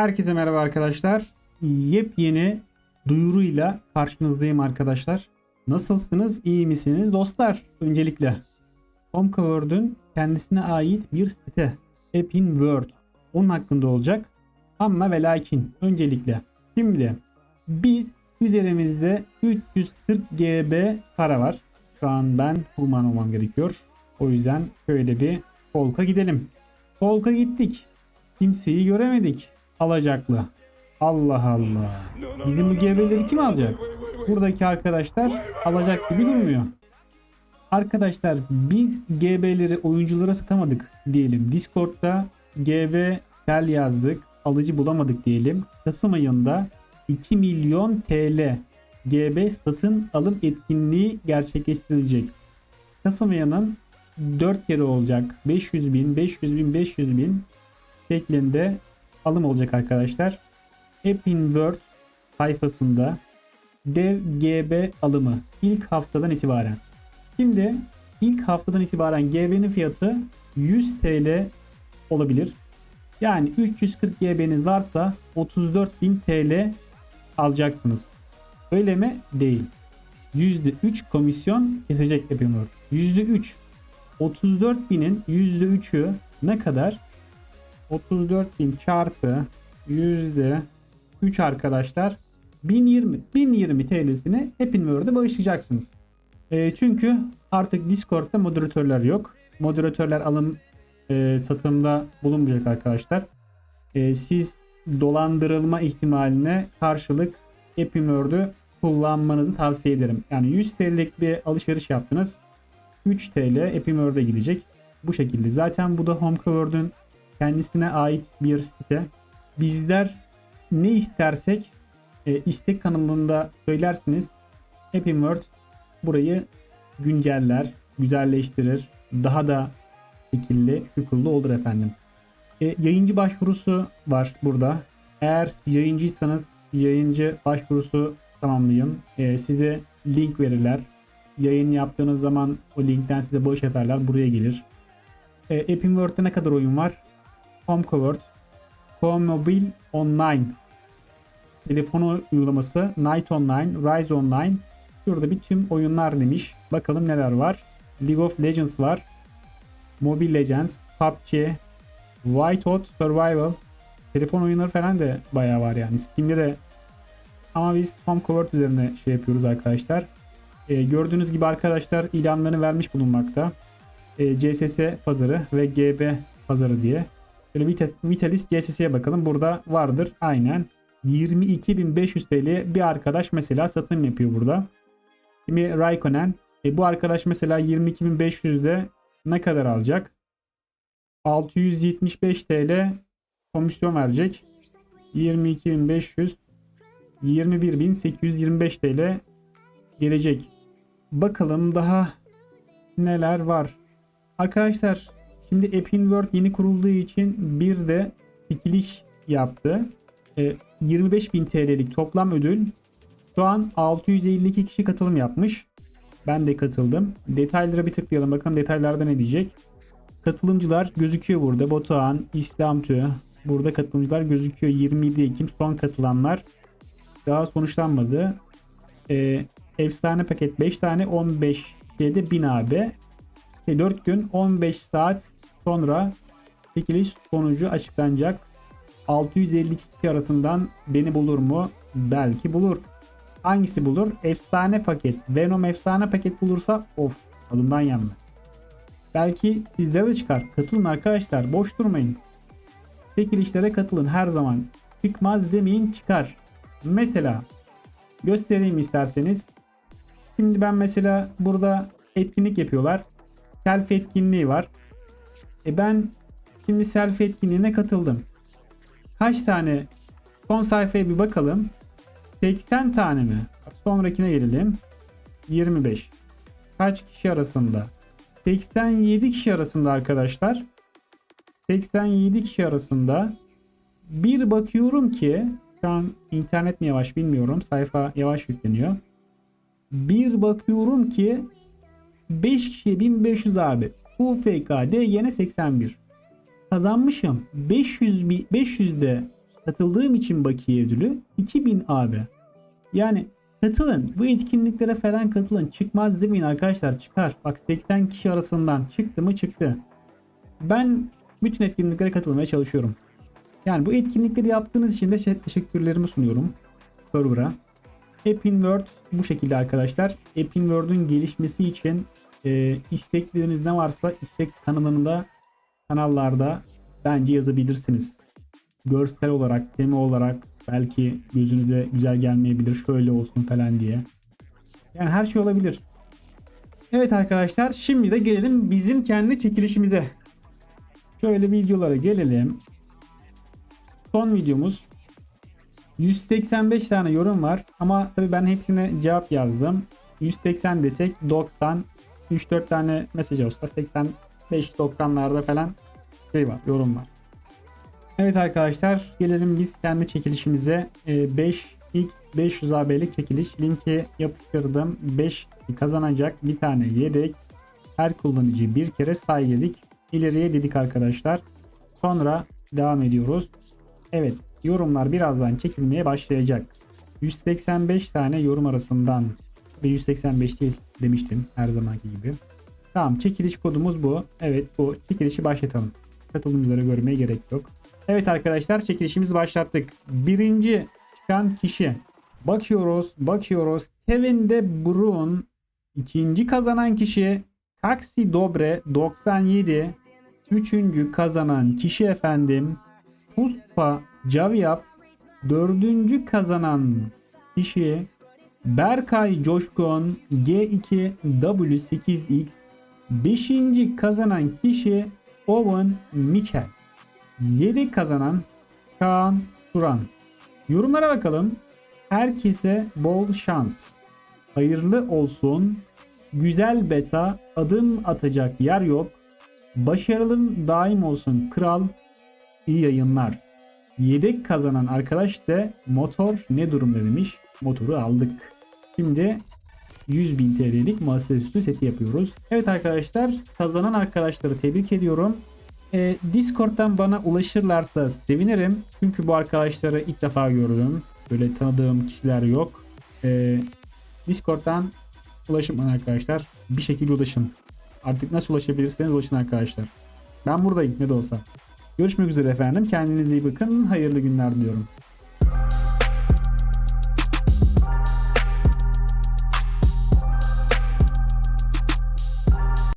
Herkese merhaba arkadaşlar. Yepyeni duyuruyla karşınızdayım arkadaşlar. Nasılsınız? İyi misiniz dostlar? Öncelikle Comcoworld'ün kendisine ait bir site. Epin World. Onun hakkında olacak. Ama ve lakin öncelikle şimdi biz üzerimizde 340 GB para var. Şu an ben human olmam gerekiyor. O yüzden şöyle bir Folk'a gidelim. Folk'a gittik. Kimseyi göremedik. Alacaklı. Allah Allah. Bizim bu GB'leri kim alacak? Buradaki arkadaşlar alacak gibi durmuyor. Arkadaşlar biz GB'leri oyunculara satamadık diyelim. Discord'da GB tel yazdık. Alıcı bulamadık diyelim. Kasım ayında 2 milyon TL GB satın alım etkinliği gerçekleştirilecek. Kasım ayının 4 kere olacak. 500 bin, 500 bin, 500 bin şeklinde alım olacak arkadaşlar. Epin World sayfasında dev GB alımı ilk haftadan itibaren. Şimdi ilk haftadan itibaren GB'nin fiyatı 100 TL olabilir. Yani 340 GB'niz varsa 34.000 TL alacaksınız. Öyle mi? Değil. %3 komisyon kesecek Epin World. %3. 34.000'in %3'ü ne kadar? 34.000 çarpı yüzde 3 arkadaşlar 1020 1020 TL'sini Happy World'e bağışlayacaksınız. E, çünkü artık Discord'da moderatörler yok. Moderatörler alım e, satımda bulunmayacak arkadaşlar. E, siz dolandırılma ihtimaline karşılık Happy World'ü kullanmanızı tavsiye ederim. Yani 100 TL'lik bir alışveriş yaptınız. 3 TL Happy World'e gidecek. Bu şekilde. Zaten bu da HomeCover'ın kendisine ait bir site. Bizler ne istersek e, istek kanalında söylersiniz. Happy World burayı günceller, güzelleştirir. Daha da şekilli, şukullu olur efendim. E, yayıncı başvurusu var burada. Eğer yayıncıysanız yayıncı başvurusu tamamlayın. E, size link verirler. Yayın yaptığınız zaman o linkten size bağış atarlar. Buraya gelir. E, World'de ne kadar oyun var? HomeCovered, Comobil Online, telefonu uygulaması, Night Online, Rise Online. Şurada bir tüm oyunlar demiş. Bakalım neler var. League of Legends var. Mobile Legends, PUBG, White Hot Survival. Telefon oyunları falan da bayağı var yani. Steam'de de ama biz HomeCovered üzerine şey yapıyoruz arkadaşlar. Ee, gördüğünüz gibi arkadaşlar ilanlarını vermiş bulunmakta. Ee, CSS pazarı ve GB pazarı diye. Şöyle Vitas, Vitalis CSS'ye bakalım. Burada vardır. Aynen. 22.500 TL bir arkadaş mesela satın yapıyor burada. Şimdi Raikkonen. E, bu arkadaş mesela 22.500'de ne kadar alacak? 675 TL komisyon verecek. 22.500 21.825 TL gelecek. Bakalım daha neler var. Arkadaşlar Şimdi Epin World yeni kurulduğu için bir de çekiliş yaptı. E, 25.000 TL'lik toplam ödül. Şu an 652 kişi katılım yapmış. Ben de katıldım. Detaylara bir tıklayalım. Bakın detaylarda ne diyecek. Katılımcılar gözüküyor burada. Batuhan, İslam Tüy. Burada katılımcılar gözüküyor. 27 Ekim son katılanlar. Daha sonuçlanmadı. E, efsane paket 5 tane 15 şeyde 1000 AB. 4 gün 15 saat sonra çekiliş sonucu açıklanacak. 652 kişi arasından beni bulur mu? Belki bulur. Hangisi bulur? Efsane paket. Venom efsane paket bulursa of adımdan yanma. Belki sizlere de çıkar. Katılın arkadaşlar. Boş durmayın. Çekilişlere katılın her zaman. Çıkmaz demeyin çıkar. Mesela göstereyim isterseniz. Şimdi ben mesela burada etkinlik yapıyorlar. Self etkinliği var. E ben şimdi selfie etkinliğine katıldım. Kaç tane? Son sayfaya bir bakalım. 80 tane mi? Sonrakine gelelim. 25. Kaç kişi arasında? 87 kişi arasında arkadaşlar. 87 kişi arasında bir bakıyorum ki şu an internet mi yavaş bilmiyorum. Sayfa yavaş yükleniyor. Bir bakıyorum ki 5 kişiye 1500 abi. UFK DGN 81. Kazanmışım. 500 500'de katıldığım için bakiye ödülü 2000 abi. Yani katılın. Bu etkinliklere falan katılın. Çıkmaz demeyin arkadaşlar. Çıkar. Bak 80 kişi arasından çıktı mı çıktı. Ben bütün etkinliklere katılmaya çalışıyorum. Yani bu etkinlikleri yaptığınız için de teşekkürlerimi sunuyorum. Server'a. Appin World bu şekilde arkadaşlar. Appin World'ün gelişmesi için e, istekleriniz ne varsa istek kanalında kanallarda bence yazabilirsiniz. Görsel olarak, tema olarak belki gözünüze güzel gelmeyebilir. Şöyle olsun falan diye. Yani her şey olabilir. Evet arkadaşlar şimdi de gelelim bizim kendi çekilişimize. Şöyle videolara gelelim. Son videomuz 185 tane yorum var ama tabii ben hepsine cevap yazdım. 180 desek 90 3-4 tane mesaj olsa 85-90'larda falan şey var, yorum var. Evet arkadaşlar gelelim biz kendi çekilişimize. Ee, 5 ilk 500 AB'lik çekiliş linki yapıştırdım. 5 kazanacak bir tane yedek. Her kullanıcı bir kere say dedik. İleriye dedik arkadaşlar. Sonra devam ediyoruz. Evet yorumlar birazdan çekilmeye başlayacak. 185 tane yorum arasından ve 185 değil demiştim her zamanki gibi. Tamam çekiliş kodumuz bu. Evet bu çekilişi başlatalım. Katılımcıları görmeye gerek yok. Evet arkadaşlar çekilişimizi başlattık. Birinci çıkan kişi. Bakıyoruz bakıyoruz. Kevin De Bruyne. İkinci kazanan kişi Kaksi Dobre 97. Üçüncü kazanan kişi efendim Puspa Cavyap. Dördüncü kazanan kişi Berkay Coşkun G2W8X. Beşinci kazanan kişi Owen Mitchell. 7 kazanan Kaan Turan. Yorumlara bakalım. Herkese bol şans. Hayırlı olsun. Güzel beta. Adım atacak yer yok. Başarılın daim olsun kral. İyi yayınlar. Yedek kazanan arkadaş ise motor ne durumda demiş. Motoru aldık. Şimdi 100.000 TL'lik masaüstü seti yapıyoruz. Evet arkadaşlar kazanan arkadaşları tebrik ediyorum. Ee, Discord'dan bana ulaşırlarsa sevinirim. Çünkü bu arkadaşları ilk defa gördüm. Böyle tanıdığım kişiler yok. Ee, Discord'dan ulaşın bana arkadaşlar. Bir şekilde ulaşın. Artık nasıl ulaşabilirseniz ulaşın arkadaşlar. Ben buradayım ne de olsa. Görüşmek üzere efendim. Kendinize iyi bakın. Hayırlı günler diliyorum.